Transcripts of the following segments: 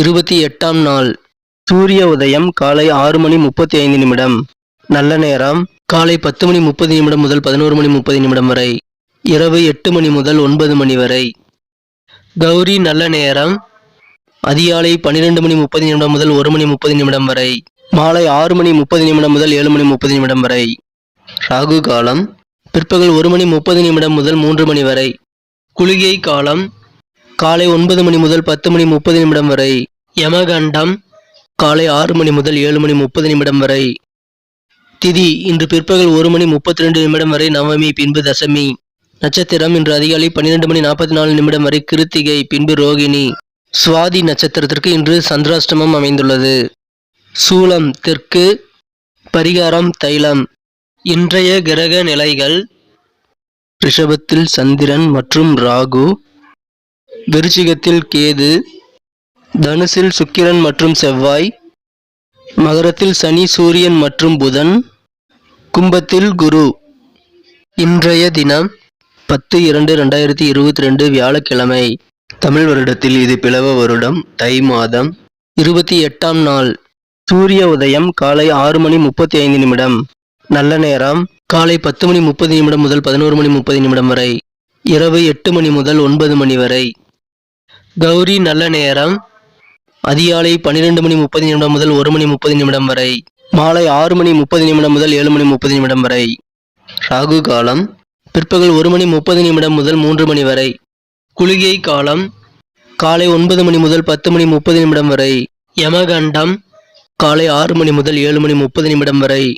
இருபத்தி எட்டாம் நாள். சூரிய உதயம் காலை ஆறு மணி முப்பத்தி ஐந்து நிமிடம். நல்ல நேரம் காலை பத்து மணி முப்பது நிமிடம் முதல் பதினோரு மணி முப்பது நிமிடம் வரை. இரவு எட்டு மணி முதல் ஒன்பது மணி வரை. கௌரி நல்ல நேரம் அதிகாலை பன்னிரெண்டு மணி முப்பது நிமிடம் முதல் ஒரு மணி முப்பது நிமிடம் வரை. மாலை ஆறு மணி முப்பது நிமிடம் முதல் ஏழு மணி முப்பது நிமிடம் வரை. ராகு காலம் பிற்பகல் ஒரு மணி முப்பது நிமிடம் முதல் மூன்று மணி வரை. குளிகை காலம் காலை ஒன்பது மணி முதல் பத்து மணி முப்பது நிமிடம் வரை. யமகண்டம் காலை ஆறு மணி முதல் ஏழு மணி முப்பது நிமிடம் வரை. திதி இன்று பிற்பகல் ஒரு மணி முப்பத்தி ரெண்டு நிமிடம் வரை நவமி பின்பு தசமி. நட்சத்திரம் இன்று அதிகாலை பன்னிரெண்டு மணி நாற்பத்தி நாலு நிமிடம் வரை கிருத்திகை பின்பு ரோகிணி. சுவாதி நட்சத்திரத்திற்கு இன்று சந்திராஷ்டமம் அமைந்துள்ளது. சூலம் தெற்கு பரிகாரம் தைலம். இன்றைய கிரக நிலைகள் ரிஷபத்தில் சந்திரன் மற்றும் ராகு விருச்சிகத்தில் கேது தனுசில் சுக்கிரன் மற்றும் செவ்வாய் மகரத்தில் சனி சூரியன் மற்றும் புதன் கும்பத்தில் குரு. இன்றைய தினம் பத்து இரண்டு ரெண்டாயிரத்தி இருபத்தி ரெண்டு வியாழக்கிழமை. தமிழ் வருடத்தில் இது பிளவ வருடம் தை மாதம் இருபத்தி எட்டாம் நாள். சூரிய உதயம் காலை ஆறு மணி முப்பத்தி ஐந்து நிமிடம். நல்ல நேரம் காலை பத்து மணி முப்பது நிமிடம் முதல் பதினோரு மணி முப்பது நிமிடம் வரை. இரவு எட்டு மணி முதல் ஒன்பது மணி வரை. கௌரி நல்ல நேரம். அதிகாலை பன்னிரெண்டு மணி முப்பது நிமிடம் முதல் ஒரு மணி முப்பது நிமிடம் வரை. மாலை ஆறு மணி முப்பது நிமிடம் முதல் ஏழு மணி முப்பது நிமிடம் வரை. ராகு காலம். பிற்பகல் ஒரு மணி முப்பது நிமிடம் முதல் மூன்று மணி வரை. குளிகை காலம். காலை ஒன்பது மணி முதல் பத்து மணி முப்பது நிமிடம் வரை. யமகண்டம். காலை ஆறு மணி முதல் ஏழு மணி முப்பது நிமிடம் வரை.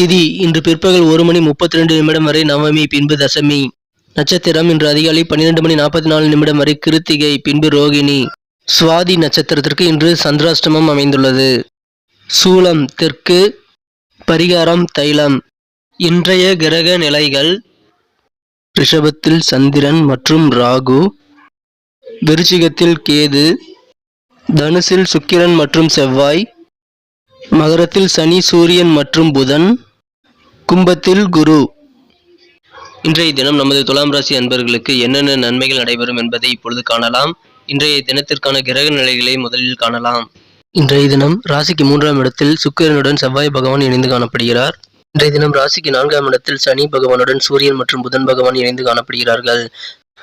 திதி இன்று பிற்பகல் ஒரு மணி முப்பத்தி ரெண்டு நிமிடம் வரை நவமி பின்பு தசமி. நட்சத்திரம் இன்று அதிகாலை பன்னிரெண்டு மணி நாற்பத்தி நாலு நிமிடம் வரை கிருத்திகை பின்பு ரோகிணி. சுவாதி நட்சத்திரத்திற்கு இன்று சந்திராஷ்டமம் அமைந்துள்ளது. சூலம் தெற்கு பரிகாரம் தைலம். இன்றைய கிரக நிலைகள் ரிஷபத்தில் சந்திரன் மற்றும் ராகு விருச்சிகத்தில் கேது தனுசில் சுக்கிரன் மற்றும் செவ்வாய் மகரத்தில் சனி சூரியன் மற்றும் புதன் கும்பத்தில் குரு. இன்றைய தினம் நமது துலாம் ராசி அன்பர்களுக்கு என்னென்ன நன்மைகள் நடைபெறும் என்பதை இப்பொழுது காணலாம். இன்றைய தினத்திற்கான கிரக நிலைகளை முதலில் காணலாம். இன்றைய தினம் ராசிக்கு மூன்றாம் இடத்தில் சுக்கிரனுடன் செவ்வாய் பகவான் இணைந்து காணப்படுகிறார். இன்றைய தினம் ராசிக்கு நான்காம் இடத்தில் சனி பகவானுடன் சூரியன் மற்றும் புதன் பகவான் இணைந்து காணப்படுகிறார்கள்.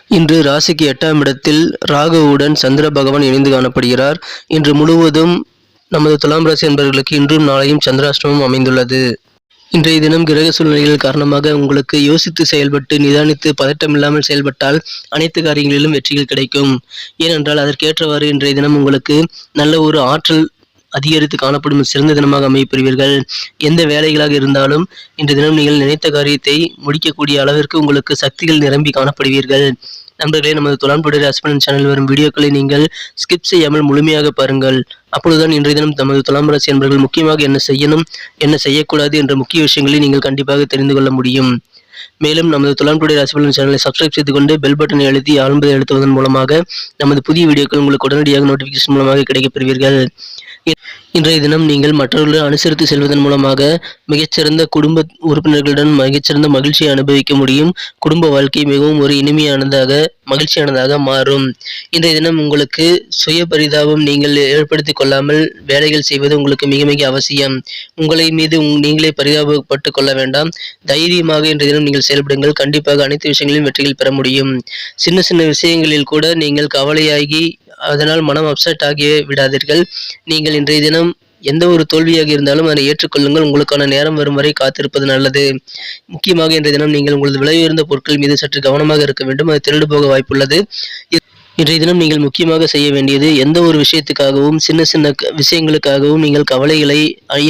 இன்று ராசிக்கு எட்டாம் இடத்தில் ராகுவுடன் சந்திர பகவான் இணைந்து காணப்படுகிறார். இன்று முழுவதும் நமது துலாம் ராசி என்பவர்களுக்கு இன்றும் நாளையும் சந்திராஷ்டமம் அமைந்துள்ளது. இன்றைய தினம் கிரக சூழ்நிலைகள் காரணமாக உங்களுக்கு யோசித்து செயல்பட்டு நிதானித்து பதட்டமில்லாமல் செயல்பட்டால் அனைத்து காரியங்களிலும் வெற்றிகள் கிடைக்கும். ஏனென்றால் அதற்கேற்றவாறு இன்றைய தினம் உங்களுக்கு நல்ல ஒரு ஆற்றல் அதிகரித்து காணப்படும் சிறந்த தினமாக அமையப்பெறுவீர்கள். எந்த வேலைகளாக இருந்தாலும் இன்று தினம் நீங்கள் நினைத்த காரியத்தை முடிக்கக்கூடிய அளவிற்கு உங்களுக்கு சக்திகள் நிரம்பி காணப்படுவீர்கள். நண்பர்களே நமது தொலான்புடைய அஸ்பனன் சேனல் வரும் வீடியோக்களை நீங்கள் ஸ்கிப் செய்யாமல் முழுமையாக பாருங்கள். அப்பொழுதுதான் இன்றைய தினம் தமது துலாம் ராசி முக்கியமாக என்ன செய்யணும் என்ன செய்யக்கூடாது என்ற முக்கிய விஷயங்களை நீங்கள் கண்டிப்பாக தெரிந்து கொள்ள முடியும். மேலும் நமது துலாம் டுடே ராசிபலன் சேனலை சப்ஸ்கிரைப் செய்து கொண்டு பெல் பட்டனை அழுத்தி ஆழ்ந்ததை அழுத்துவதன் மூலமாக நமது புதிய வீடியோக்கள் உங்களுக்கு உடனடியாக நோட்டிஃபிகேஷன் மூலமாக கிடைக்கப் பெறுவீர்கள். இன்றைய தினம் நீங்கள் மற்றவர்களை அனுசரித்து செல்வதன் மூலமாக மிகச்சிறந்த குடும்ப உறுப்பினர்களுடன் மிகச்சிறந்த மகிழ்ச்சியை அனுபவிக்க முடியும். குடும்ப வாழ்க்கை மிகவும் ஒரு இனிமையானதாக மகிழ்ச்சியானதாக மாறும். இன்றைய தினம் உங்களுக்கு சுய பரிதாபம் நீங்கள் ஏற்படுத்திக் கொள்ளாமல் வேலைகள் செய்வது உங்களுக்கு மிக மிக அவசியம். உங்களை மீது உங்- நீங்களே பரிதாபப்பட்டு கொள்ள வேண்டாம். தைரியமாக இன்றைய தினம் நீங்கள் செயல்படுங்கள். கண்டிப்பாக அனைத்து விஷயங்களிலும் வெற்றிகள் பெற முடியும். சின்ன சின்ன விஷயங்களில் கூட நீங்கள் கவலையாகி அதனால் மனம் அப்செட் ஆகியே விடாதீர்கள். நீங்கள் இன்றைய தினம் எந்த ஒரு தோல்வியாக இருந்தாலும் அதை ஏற்றுக்கொள்ளுங்கள். உங்களுக்கான நேரம் வரும் வரை காத்திருப்பது நல்லது. முக்கியமாக இன்றைய தினம் நீங்கள் உங்களது விலை உயர்ந்த பொருட்கள் மீது சற்று கவனமாக இருக்க வேண்டும். அது திருடு போக வாய்ப்புள்ளது இன்றைய தினம் நீங்கள் முக்கியமாக செய்ய வேண்டியது எந்த ஒரு விஷயத்துக்காகவும் சின்ன சின்ன விஷயங்களுக்காகவும் நீங்கள் கவலைகளை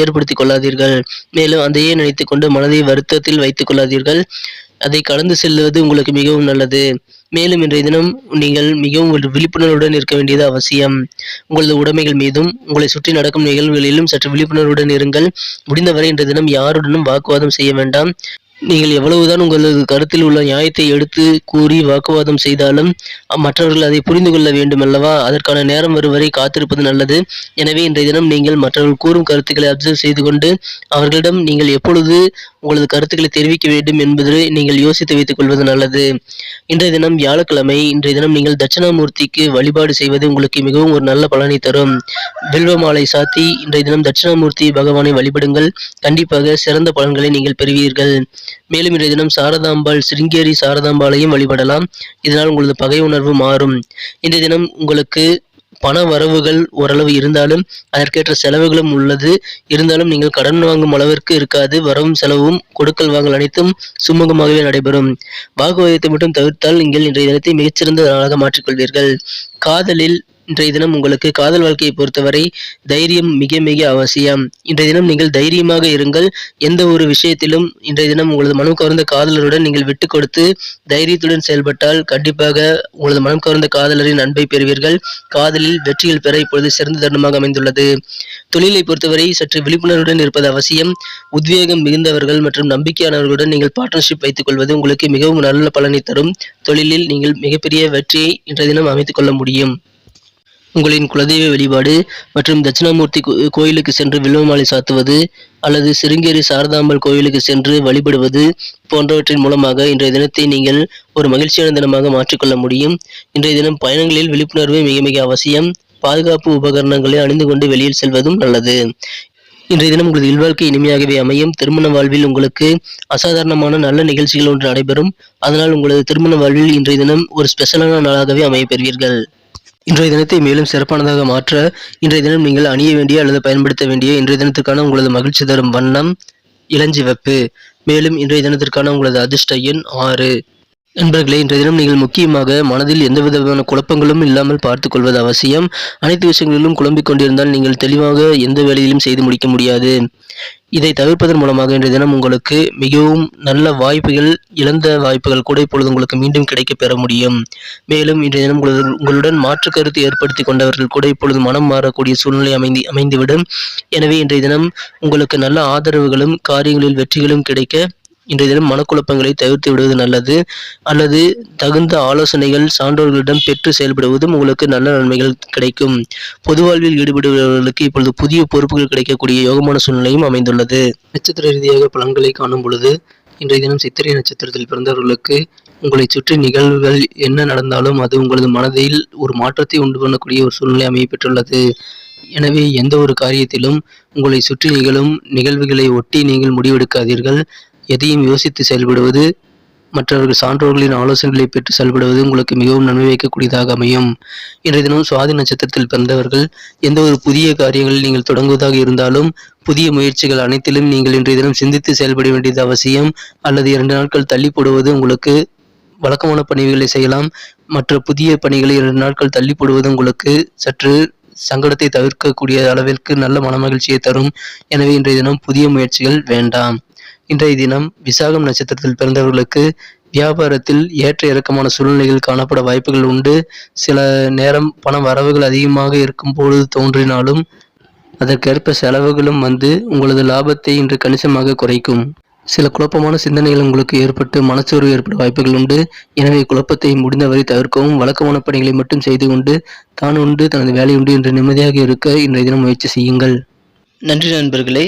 ஏற்படுத்திக் கொள்ளாதீர்கள். மேலும் அதையே நினைத்துக்கொண்டு மனதை வருத்தத்தில் வைத்துக் கொள்ளாதீர்கள். அதை கடந்து செல்வது உங்களுக்கு மிகவும் நல்லது. மேலும் இன்றைய தினம் நீங்கள் மிகவும் ஒரு விழிப்புணர்வுடன் இருக்க வேண்டியது அவசியம். உங்களது உடைமைகள் மீதும் உங்களை சுற்றி நடக்கும் நிகழ்வுகளிலும் சற்று விழிப்புணர்வுடன் இருங்கள். முடிந்தவரை இன்றைய தினம் யாருடனும் வாக்குவாதம் செய்ய வேண்டாம். நீங்கள் எவ்வளவுதான் உங்களது கருத்தில் உள்ள நியாயத்தை எடுத்து கூறி வாக்குவாதம் செய்தாலும் மற்றவர்கள் அதை புரிந்து கொள்ள வேண்டும் அல்லவா அதற்கான நேரம் வரும் வரை காத்திருப்பது நல்லது. எனவே இன்றைய தினம் நீங்கள் மற்றவர்கள் கூறும் கருத்துக்களை அப்சர்வ் செய்து கொண்டு அவர்களிடம் நீங்கள் எப்பொழுது உங்களது கருத்துக்களை தெரிவிக்க வேண்டும் என்பதை நீங்கள் யோசித்து வைத்துக் கொள்வது நல்லது. இன்றைய தினம் வியாழக்கிழமை இன்றைய தினம் நீங்கள் தட்சிணாமூர்த்திக்கு வழிபாடு செய்வது உங்களுக்கு மிகவும் ஒரு நல்ல பலனை தரும். வில்வ மாலை சாத்தி இன்றைய தினம் தட்சிணாமூர்த்தி பகவானை வழிபடுங்கள். கண்டிப்பாக சிறந்த பலன்களை நீங்கள் பெறுவீர்கள். மேலும் இன்றைய தினம் சாரதாம்பாள் சிருங்கேரி சாரதாம்பாளையும் வழிபடலாம். இதனால் உங்களது பகை உணர்வு மாறும். இன்றைய தினம் உங்களுக்கு பண வரவுகள் ஓரளவு இருந்தாலும் அதற்கேற்ற செலவுகளும் உள்ளது. இருந்தாலும் நீங்கள் கடன் வாங்கும் அளவிற்கு இருக்காது. வரவும் செலவும் கொடுக்கல் வாங்கல் அனைத்தும் சுமூகமாகவே நடைபெறும். வாக்குவாதத்தை மட்டும் தவிர்த்தால் நீங்கள் இன்றைய தினத்தை மிகச்சிறந்த நாளாக மாற்றிக்கொள்வீர்கள். காதலில் இன்றைய தினம் உங்களுக்கு காதல் வாழ்க்கையை பொறுத்தவரை தைரியம் மிக மிக அவசியம். இன்றைய தினம் நீங்கள் தைரியமாக இருங்கள். எந்த ஒரு விஷயத்திலும் இன்றைய தினம் உங்களது மனம் கவர்ந்த காதலருடன் நீங்கள் விட்டு கொடுத்து தைரியத்துடன் செயல்பட்டால் கண்டிப்பாக உங்களது மனம் கவர்ந்த காதலரின் அன்பை பெறுவீர்கள். காதலில் வெற்றிகள் பெற இப்பொழுது சிறந்த தருணமாக அமைந்துள்ளது. தொழிலை பொறுத்தவரை சற்று விழிப்புணர்வுடன் இருப்பது அவசியம். உத்வேகம் மிகுந்தவர்கள் மற்றும் நம்பிக்கையானவர்களுடன் நீங்கள் பார்ட்னர்ஷிப் வைத்துக் கொள்வது உங்களுக்கு மிகவும் நல்ல பலனை தரும். தொழிலில் நீங்கள் மிகப்பெரிய வெற்றியை இன்றைய தினம் அமைத்துக் கொள்ள முடியும். உங்களின் குலதெய்வ வழிபாடு மற்றும் தட்சிணாமூர்த்தி கோயிலுக்கு சென்று வில்வமாலை சாத்துவது அல்லது சிருங்கேரி சாரதாம்பல் கோயிலுக்கு சென்று வழிபடுவது போன்றவற்றின் மூலமாக இன்றைய தினத்தை நீங்கள் ஒரு மகிழ்ச்சியான தினமாக மாற்றிக்கொள்ள முடியும். இன்றைய தினம் பயணங்களில் விழிப்புணர்வு மிக மிக அவசியம். பாதுகாப்பு உபகரணங்களை அணிந்து கொண்டு வெளியில் செல்வதும் நல்லது. இன்றைய தினம் உங்களது இல்வாழ்க்கை இனிமையாகவே அமையும். திருமண வாழ்வில் உங்களுக்கு அசாதாரணமான நல்ல நிகழ்ச்சிகள் ஒன்று நடைபெறும். அதனால் உங்களது திருமண வாழ்வில் இன்றைய தினம் ஒரு ஸ்பெஷலான நாளாகவே அமைய பெறுவீர்கள். இன்றைய தினத்தை மேலும் சிறப்பானதாக மாற்ற இன்றைய தினம் நீங்கள் அணிய வேண்டிய அல்லது பயன்படுத்த வேண்டிய இன்றைய தினத்திற்கான உங்களது மகிழ்ச்சி தரும் வண்ணம் இளஞ்சிவப்பு மேலும் இன்றைய தினத்திற்கான உங்களது அதிர்ஷ்ட எண் ஆறு. நண்பர்களே இன்றைய தினம் நீங்கள் முக்கியமாக மனதில் எந்த விதமான குழப்பங்களும் இல்லாமல் பார்த்துக் கொள்வது அவசியம். அனைத்து விஷயங்களிலும் குழம்பிக் கொண்டிருந்தால் நீங்கள் தெளிவாக எந்த வேலையிலும் செய்து முடிக்க முடியாது. இதை தவிர்ப்பதன் மூலமாக இன்றைய தினம் உங்களுக்கு மிகவும் நல்ல வாய்ப்புகள் இழந்த வாய்ப்புகள் கூட இப்பொழுது உங்களுக்கு மீண்டும் கிடைக்க பெற முடியும். மேலும் இன்றைய தினம் உங்களுடன் உங்களுடன் மாற்று கருத்து ஏற்படுத்தி கொண்டவர்கள் கூட இப்பொழுது மனம் மாறக்கூடிய சூழ்நிலை அமைந்து அமைந்துவிடும். எனவே இன்றைய தினம் உங்களுக்கு நல்ல ஆதரவுகளும் காரியங்களில் வெற்றிகளும் கிடைக்க இன்றைய தினம் மனக்குழப்பங்களை தவிர்த்து விடுவது நல்லது. அல்லது தகுந்த ஆலோசனைகள் சான்றோர்களிடம் பெற்று செயல்படுவதும் உங்களுக்கு நல்ல நன்மைகள் கிடைக்கும். பொது வாழ்வில் ஈடுபடுபவர்களுக்கு இப்பொழுது புதிய பொறுப்புகள் கிடைக்கக்கூடிய யோகமான சூழ்நிலையும் அமைந்துள்ளது. நட்சத்திர ரீதியாக பலன்களை காணும் பொழுது இன்றைய தினம் சித்திரை நட்சத்திரத்தில் பிறந்தவர்களுக்கு உங்களை சுற்றி நிகழ்வுகள் என்ன நடந்தாலும் அது உங்களது மனதில் ஒரு மாற்றத்தை உண்டு பண்ணக்கூடிய ஒரு சூழ்நிலை அமையப்பெற்றுள்ளது. எனவே எந்த ஒரு காரியத்திலும் உங்களை சுற்றி நிகழும் நிகழ்வுகளை ஒட்டி நீங்கள் முடிவெடுக்காதீர்கள். எதையும் யோசித்து செயல்படுவது மற்றவர்கள் சான்றோர்களின் ஆலோசனைகளை பெற்று செயல்படுவது உங்களுக்கு மிகவும் நன்மை வைக்கக்கூடியதாக அமையும். இன்றைய தினம் சுவாதி நட்சத்திரத்தில் பிறந்தவர்கள் எந்த ஒரு புதிய காரியங்களில் நீங்கள் தொடங்குவதாக இருந்தாலும் புதிய முயற்சிகள் அனைத்திலும் நீங்கள் இன்றைய தினம் சிந்தித்து செயல்பட வேண்டியது அவசியம். அல்லது இரண்டு நாட்கள் தள்ளி போடுவது உங்களுக்கு வழக்கமான பணிகளை செய்யலாம். மற்ற புதிய பணிகளை இரண்டு நாட்கள் தள்ளி போடுவது உங்களுக்கு சற்று சங்கடத்தை தவிர்க்கக்கூடிய அளவிற்கு நல்ல மனமகிழ்ச்சியை தரும். எனவே இன்றைய தினம் புதிய முயற்சிகள் வேண்டாம். இன்றைய தினம் விசாகம் நட்சத்திரத்தில் பிறந்தவர்களுக்கு வியாபாரத்தில் ஏற்ற இறக்கமான சூழ்நிலைகள் காணப்பட வாய்ப்புகள் உண்டு. சில நேரம் பண வரவுகள் அதிகமாக இருக்கும் பொழுது தோன்றினாலும் அதற்கேற்ப செலவுகளும் வந்து உங்களது லாபத்தை இன்று கணிசமாக குறைக்கும். சில குழப்பமான சிந்தனைகள் உங்களுக்கு ஏற்பட்டு மனச்சோர்வு ஏற்பட வாய்ப்புகள் உண்டு. எனவே குழப்பத்தை முடிந்தவரை தவிர்க்கவும் வழக்கமான பணிகளை மட்டும் செய்து கொண்டு தான் உண்டு தனது வேலை உண்டு என்று நிம்மதியாக இருக்க இன்றைய தினம் முயற்சி செய்யுங்கள். நன்றி நண்பர்களே.